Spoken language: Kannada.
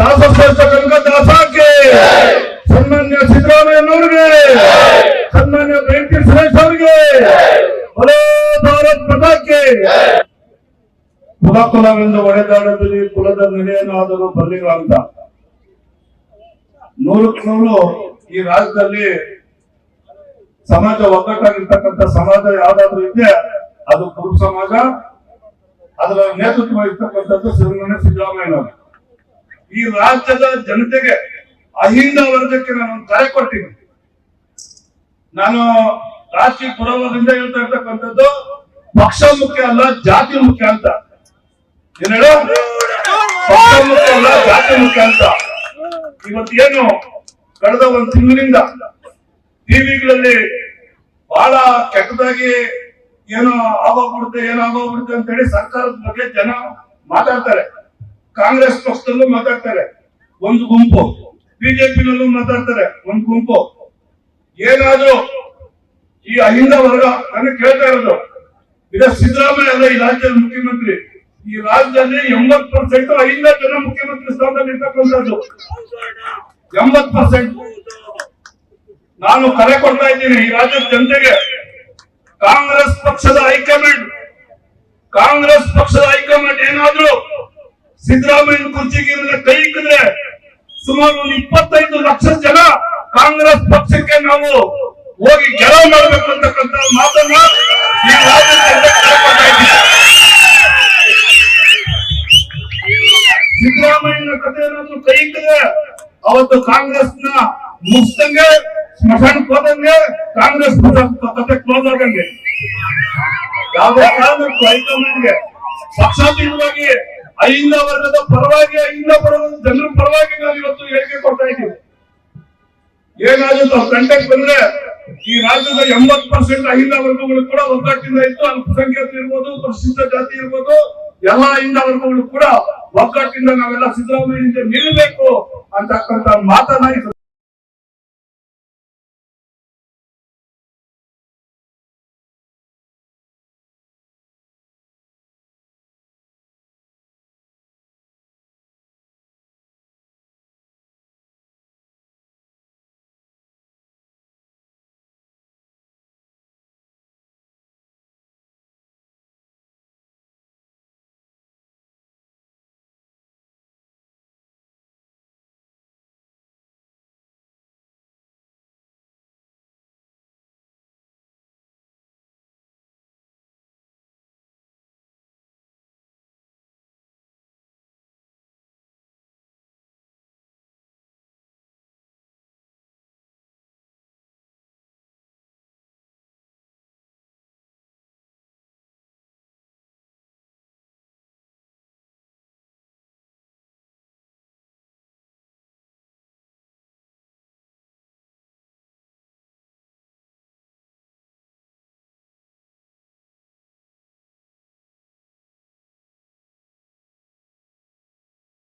ದಾಸಶ್ರೇಷ್ಠ ಕನಕ ದಾಸಕ್ಕೆ. ಸನ್ಮಾನ್ಯ ಸಿದ್ದರಾಮಯ್ಯನವರಿಗೆ ಸನ್ಮಾನ್ಯ ವೆಂಕಟೇಶ್ ಸುರೇಶ್ ಅವರಿಗೆ. ಬಲೋ ಭಾರತ್ ಪತಾಕೆ ಕುಲ ಕುಲವೆಂದು ಒಡೆದಾಡದಲ್ಲಿ ಕುಲದ ನೆಲೆಯನ್ನಾದರೂ ಬರಲಿಲ್ಲ ಅಂತ. ನೂರಕ್ಕೆ ನೂರು ಈ ರಾಜ್ಯದಲ್ಲಿ ಸಮಾಜ ಒಗ್ಗಟ್ಟಾಗಿರ್ತಕ್ಕಂಥ ಸಮಾಜ ಯಾವ್ದಾದ್ರು ಇದೆ ಅದು ಕುರುಬ ಸಮಾಜ ಅದರ ನೇತೃತ್ವ ಇರ್ತಕ್ಕಂಥದ್ದು ಸಿದ್ದರಾಮಯ್ಯ ಸಿದ್ದರಾಮಯ್ಯನವರು ಈ ರಾಜ್ಯದ ಜನತೆಗೆ ಅಹಿಂದ ವರ್ಗಕ್ಕೆ ನಾನು ಕರೆ ಕೊಡ್ತೀನಿ. ನಾನು ರಾಷ್ಟ್ರೀಯ ಪುರವದಿಂದ ಹೇಳ್ತಾ ಇರ್ತಕ್ಕಂಥದ್ದು, ಪಕ್ಷ ಮುಖ್ಯ ಅಲ್ಲ, ಜಾತಿ ಮುಖ್ಯ ಅಂತ. ಏನ ಪಕ್ಷ ಮುಖ್ಯ ಅಲ್ಲ, ಜಾತಿ ಮುಖ್ಯ ಅಂತ. ಇವತ್ತು ಏನು? ಕಳೆದ ಒಂದು ತಿಂಗಳಿಂದ ಟಿವಿಗಳಲ್ಲಿ ಬಹಳ ಕೆಟ್ಟದಾಗಿ ಏನೋ ಆಗೋಗ್ಬಿಡುತ್ತೆ ಏನೋ ಆಗೋಗ್ಬಿಡುತ್ತೆ ಅಂತ ಹೇಳಿ ಸರ್ಕಾರದ ಬಗ್ಗೆ ಜನ ಮಾತಾಡ್ತಾರೆ. ಕಾಂಗ್ರೆಸ್ ಪಕ್ಷದಲ್ಲೂ ಮಾತಾಡ್ತಾರೆ. ಒಂದು ಗುಂಪು. ಬಿಜೆಪಿನಲ್ಲೂ ಮಾತಾಡ್ತಾರೆ. ಒಂದು ಗುಂಪು. ಏನಾದ್ರೂ ಈ ಅಹಿಂದ ವರ್ಗ ನನಗೆ ಕೇಳ್ತಾ ಇರೋದು ಈಗ ಸಿದ್ದರಾಮಯ್ಯ ಅಲ್ಲ ಈ ರಾಜ್ಯದ ಮುಖ್ಯಮಂತ್ರಿ. ಈ ರಾಜ್ಯದಲ್ಲಿ ಎಂಬತ್ ಪರ್ಸೆಂಟ್ ಅಹಿಂದ ಜನ ಮುಖ್ಯಮಂತ್ರಿ ಸ್ಥಾನದಲ್ಲಿ ಇರ್ತಕ್ಕಂಥದ್ದು. ಎಂಬತ್ ಪರ್ಸೆಂಟ್. ನಾನು ಕರೆ ಕೊಡ್ತಾ ಇದ್ದೀನಿ ಈ ರಾಜ್ಯದ ಜನತೆಗೆ. ಕಾಂಗ್ರೆಸ್ ಪಕ್ಷದ ಹೈಕಮಾಂಡ್. ಕಾಂಗ್ರೆಸ್ ಪಕ್ಷದ ಹೈಕಮಾಂಡ್ ಏನಾದ್ರೂ ಸಿದ್ದರಾಮಯ್ಯ ಕುರ್ಚಿಗೆ ಇವ್ರನ್ನ ಕೈ ಇಕ್ಕಿದ್ರೆ ಸುಮಾರು ಒಂದು ಇಪ್ಪತ್ತೈದು ಲಕ್ಷ ಜನ ಕಾಂಗ್ರೆಸ್ ಪಕ್ಷಕ್ಕೆ ನಾವು ಹೋಗಿ ಗೆಲುವು ಮಾಡಬೇಕು ಅಂತಕ್ಕಂಥ ಮಾತನ್ನ ಈ ಸಿದ್ದರಾಮಯ್ಯನ ಕಥೆಯನ್ನು ಕೈ ಇಕ್ಕಿದ್ರೆ ಅವತ್ತು ಕಾಂಗ್ರೆಸ್ನ ಮುಗಿಸ್ದಂಗೆ, ಸ್ಮಶಾನಕ್ಕೆ ಹೋದಂಗೆ ಕಾಂಗ್ರೆಸ್ ಕತೆ ಕ್ಲೋಸ್ ಆದಂಗೆ ಯಾವುದೇ ಕಾರಣಕ್ಕೂ ಹೈಕಮಾಂಡ್ಗೆ ಪಕ್ಷಾತೀತವಾಗಿ ಅಹಿಂದ ವರ್ಗದ ಪರವಾಗಿ ಅಹಿಂದ ವರ್ಗದ ಜನರ ಪರವಾಗಿ ನಾವು ಇವತ್ತು ಹೇಳಿಕೆ ಕೊಡ್ತಾ ಇದ್ದೀವಿ ಏನಾದ್ರು ಕಂಟೆಕ್ಟ್ ಬಂದ್ರೆ ಈ ರಾಜ್ಯದ ಎಂಬತ್ ಪರ್ಸೆಂಟ್ ಅಹಿಂದ ವರ್ಗಗಳು ಕೂಡ ಒಗ್ಗಟ್ಟಿಂದ ಇತ್ತು ಅಲ್ಪಸಂಖ್ಯಾತರು ಇರ್ಬೋದು ಪರಿಶಿಷ್ಟ ಜಾತಿ ಇರ್ಬೋದು, ಎಲ್ಲಾ ಅಹಿಂದ ವರ್ಗಗಳು ಕೂಡ ಒಗ್ಗಟ್ಟಿಂದ ನಾವೆಲ್ಲ ಸಿದ್ದರಾಮಯ್ಯ ನಿಲ್ಲಬೇಕು ಅಂತಕ್ಕಂಥ ಮಾತನ್ನ